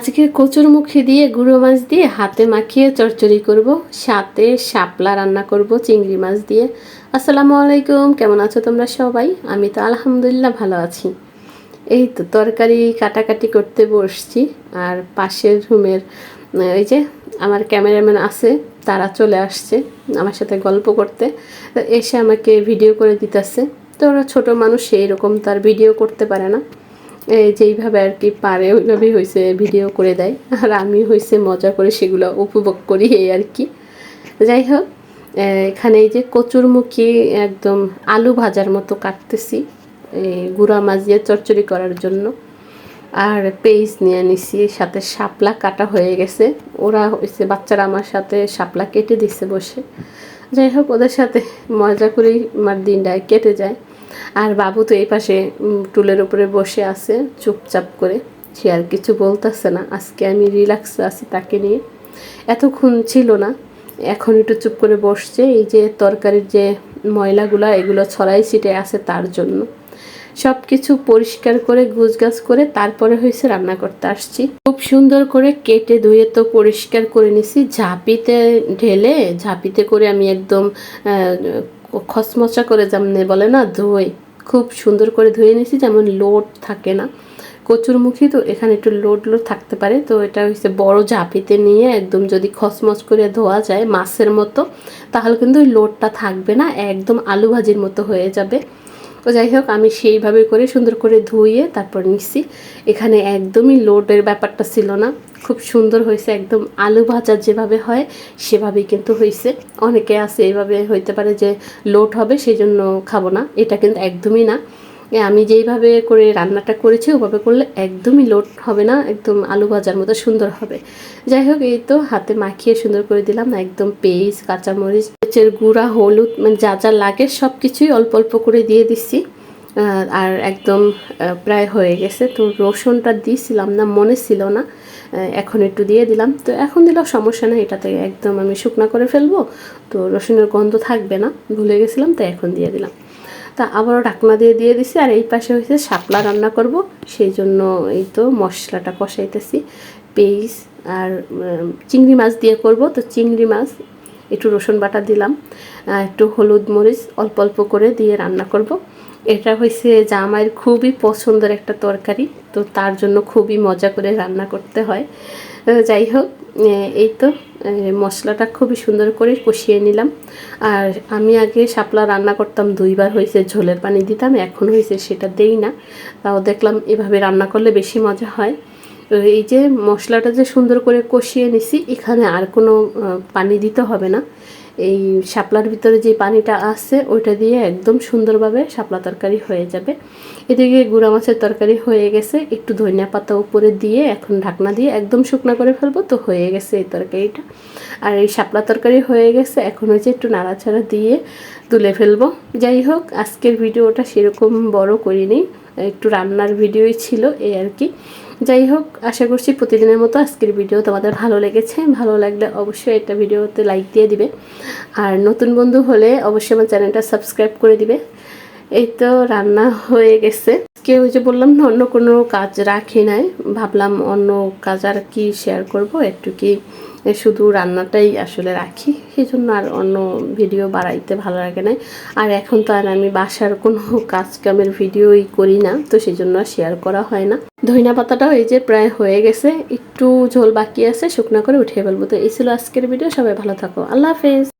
আজকে কচুর মুখে দিয়ে, গুঁড়ো মাছ দিয়ে হাতে মাখিয়ে চচ্চড়ি করব, সাথে শাপলা রান্না করব, চিংড়ি মাছ দিয়ে। আসসালামু আলাইকুম, কেমন আছো তোমরা সবাই? আমি তো আলহামদুলিল্লাহ ভালো আছি। এই তো তরকারি কাটাকাটি করতে বসছি, আর পাশের রুমের ওই যে আমার ক্যামেরাম্যান আছে, তারা চলে আসছে আমার সাথে গল্প করতে এসে আমাকে ভিডিও করে দিতেছে। তো ওরা ছোটো মানুষ সেই রকম তার ভিডিও করতে পারে না। যেইভাবে আর কি পারে, ওইভাবেই হয়েছে ভিডিও করে দেয়। আর আমি হয়েছে মজা করে সেগুলো উপভোগ করি এই আর কি। যাই হোক এখানে এই যে কচুরমুখী একদম আলু ভাজার মতো কাটতেছি গুঁড়া মাছ দিয়ে চচ্চড়ি করার জন্য। আর পেঁয়াজ নিয়ে নিছি, সাথে শাপলা কাটা হয়ে গেছে। ওরা হয়েছে বাচ্চারা আমার সাথে শাপলা কেটে দিচ্ছে বসে। যাই হোক, ওদের সাথে মজা করেই আমার দিনটা কেটে যায়। আর বাবু তো এই পাশে টুলের উপরে বসে আছে, চুপচাপ করে। সে আর কিছু বলতেছে না। আজকে আমি রিল্যাক্স আছি তাকে নিয়ে। এতক্ষণ ছিল না। এখন একটু চুপ করে বসছে। এই যে তরকারির যে ময়লাগুলো, এগুলো ছড়াই ছিটে আছে তার জন্য। সব কিছু পরিষ্কার করে, গুছগাছ করে, তারপরে হয়েছে রান্না করতে আসছি। খুব সুন্দর করে কেটে ধুয়ে তো পরিষ্কার করে নিছি। ঝাঁপিতে ঢেলে, ঝাঁপিতে করে আমি একদম আহ, খসমচা করে যেমন বলে না ধুয়ে। খুব সুন্দর করে ধুয়ে নিয়েছি যেমন লোড থাকে না। কচুরমুখী তো এখানে একটু লোড লোড থাকতে পারে। তো এটা হচ্ছে বড় ঝাঁপিতে নিয়ে একদম যদি খসমচ করে ধোয়া যায় মাছের মতো তাহলে কিন্তু ওই লোডটা থাকবে না একদম আলু ভাজির মতো হয়ে যাবে। তো যাই হোক আমি সেইভাবে করে সুন্দর করে ধুয়ে তারপর নিচ্ছি এখানে একদমই লোডের ব্যাপারটা ছিল না। খুব সুন্দর হয়েছে, একদম আলু ভাজা যেভাবে হয়, সেভাবেই কিন্তু হয়েছে। অনেকে আছে এইভাবে হইতে পারে যে লোড হবে সেই জন্য খাব না, এটা কিন্তু একদমই না। আমি যেইভাবে করে রান্নাটা করেছি, ওভাবে করলে একদমই লোড হবে না, একদম আলু ভাজার মতো সুন্দর হবে। যাই হোক, এই তো হাতে মাখিয়ে সুন্দর করে দিলাম, একদম পেঁয়াজ কাঁচামরিচ মরিচের গুঁড়া, হলুদ মানে যা যা লাগে সব কিছুই অল্প অল্প করে দিয়ে দিচ্ছি। আর একদম প্রায় হয়ে গেছে। তো রসুনটা দিয়েছিলাম না, মনে ছিল না। এখন একটু দিয়ে দিলাম। তো এখন দিলেও সমস্যা নেই, এটাতে একদম আমি শুকনো করে ফেলব। তো রসুনের গন্ধ থাকবে না, ভুলে গেছিলাম তো এখন দিয়ে দিলাম। তা আবারও ঢাকনা দিয়ে দিয়ে দিছি, আর এই পাশে হয়েছে শাপলা রান্না করব। সেই জন্য এই তো মশলাটা কষাইতেছি। পেঁয়াজ আর চিংড়ি মাছ দিয়ে করব। তো চিংড়ি মাছ, একটু রসুন বাটা দিলাম। একটু হলুদ মরিচ অল্প অল্প করে দিয়ে রান্না করব। এটা হয়েছে জামাইয়ের খুবই পছন্দের একটা তরকারি, তো তার জন্য খুবই মজা করে রান্না করতে হয়। যাই হোক এই তো মশলাটা খুবই সুন্দর করে কষিয়ে নিলাম। আর আমি আগে শাপলা রান্না করতাম, দুইবার হয়েছে ঝোলের পানি দিতাম, এখন হয়েছে সেটা দেই না। তাও দেখলাম এভাবে রান্না করলে বেশি মজা হয়। এই যে মশলাটা যে সুন্দর করে কষিয়ে নিছি, এখানে আর কোনো পানি দিতে হবে না। এই শাপলার ভিতরে যে পানিটা আছে, ওইটা দিয়ে একদম সুন্দরভাবে শাপলা তরকারি হয়ে যাবে। এদিকে গুঁড়া মাছের তরকারি হয়ে গেছে, একটু ধনিয়া পাতা উপরে দিয়ে এখন ঢাকনা দিয়ে একদম শুকনা করে ফেলব, তো হয়ে গেছে এই তরকারিটা। আর এই শাপলা তরকারি হয়ে গেছে, এখন হচ্ছে একটু নাড়াচাড়া দিয়ে তুলে ফেলব। যাই হোক, আজকের ভিডিওটা সেরকম বড় করিনি। একটু রান্নার ভিডিওই ছিল এই আর কি। যাই হোক, আশা করছি প্রতিদিনের মতো আজকের ভিডিও তোমাদের ভালো লেগেছে। ভালো লাগলে অবশ্যই একটা ভিডিওতে লাইক দিয়ে দিবে। আর নতুন বন্ধু হলে অবশ্যই আমার চ্যানেলটা সাবস্ক্রাইব করে দিবে। এই তো রান্না হয়ে গেছে। কেউ ওই যে বললাম না, অন্য কোনো কাজ রাখি নাই। ভাবলাম অন্য কাজ আর কি শেয়ার করব। একটু কি শুধু রান্নাটাই আসলে রাখি সেই জন্য আর অন্য ভিডিও বাড়াইতে ভালো লাগে না। আর এখন তো আর আমি বাসার কোনো কাজকামের ভিডিওই করি না, তো সেই জন্য শেয়ার করা হয় না। ধইনা পাতাটাও এই যে প্রায় হয়ে গেছে, একটু ঝোল বাকি আছে, শুকনা করে উঠিয়ে ফেলব। তো এই ছিল আজকের ভিডিও সবাই ভালো থাকো, আল্লাহ হাফেজ।